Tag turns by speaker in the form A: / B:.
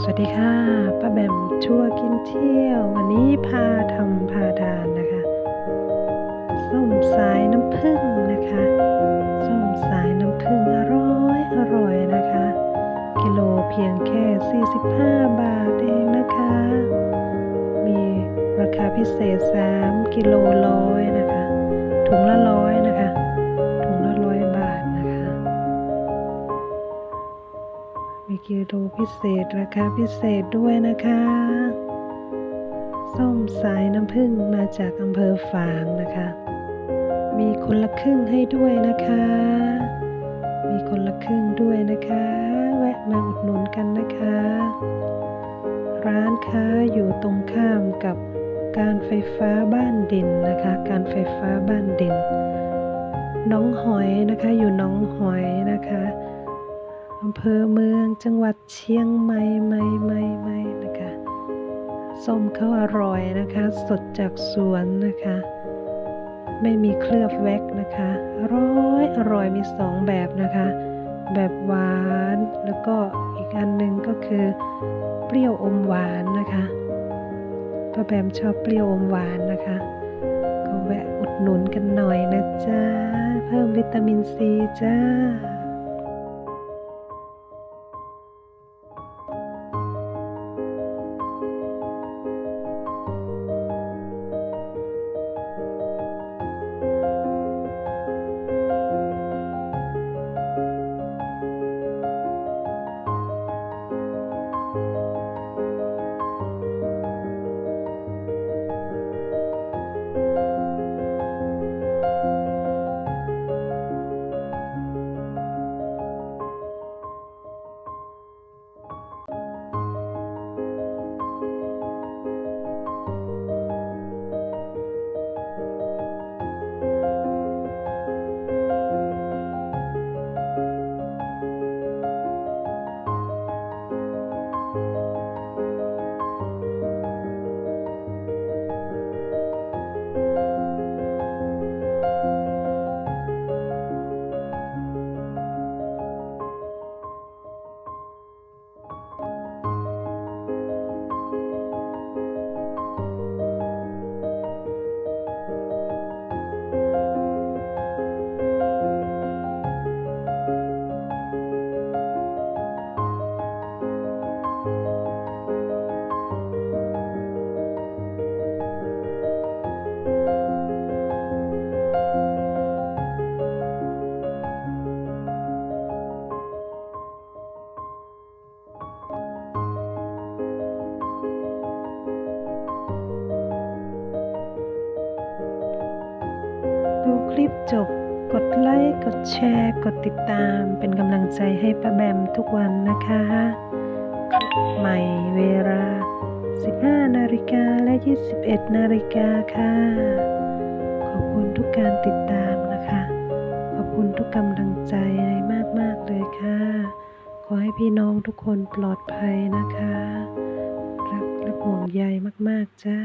A: สวัสดีค่ะป้าแบมชัวร์กินเที่ยว วันนี้พาทำพาทานนะคะส้มสายน้ำผึ้งนะคะส้มสายน้ำผึ้งอร่อยอร่อยนะคะ กิโลเพียงแค่ 45 บาทเองนะคะ มีราคาพิเศษ 3 กิโลร้อยนะคะ ถุงละร้อยนะคะ กิโลพิเศษราคาพิเศษด้วยนะคะ ส้มสายน้ำผึ้งมาจากอำเภอฝางนะคะ มีคนละครึ่งให้ด้วยนะคะ มีคนละครึ่งด้วยนะคะ แวะมาอุดหนุนกันนะคะ ร้านค้าอยู่ตรงข้ามกับการไฟฟ้าบ้านดินนะคะ การไฟฟ้าบ้านดินน้องหอยนะคะ อยู่น้องหอยนะคะ อำเภอเมืองจังหวัดเชียงใหม่ใหม่ใหม่ใหม่นะคะส้มเขาอร่อยนะคะ สดจากสวนนะคะ ไม่มีเคลือบแว็กนะคะ อร่อยอร่อยมีสองแบบนะคะ แบบหวานแล้วก็อีกอันหนึ่งก็คือเปรี้ยวอมหวานนะคะป้าแบมชอบเปรี้ยวอมหวานนะคะ ก็แวะอุดหนุนกันหน่อยนะจ๊ะ เพิ่มวิตามินซีจ้า ดูคลิปจบ กดไลค์ กดแชร์ กดติดตาม เป็นกำลังใจให้ป้าแบมทุกวันนะคะคลิปใหม่เวลา 15 นาฬิกาและ 21 นาฬิกาค่ะ ขอบคุณทุกการติดตามนะคะ ขอบคุณทุกกำลังใจมาก ๆ เลยค่ะ ขอให้พี่น้องทุกคนปลอดภัยนะคะ รักและห่วงใยมาก ๆ จ้า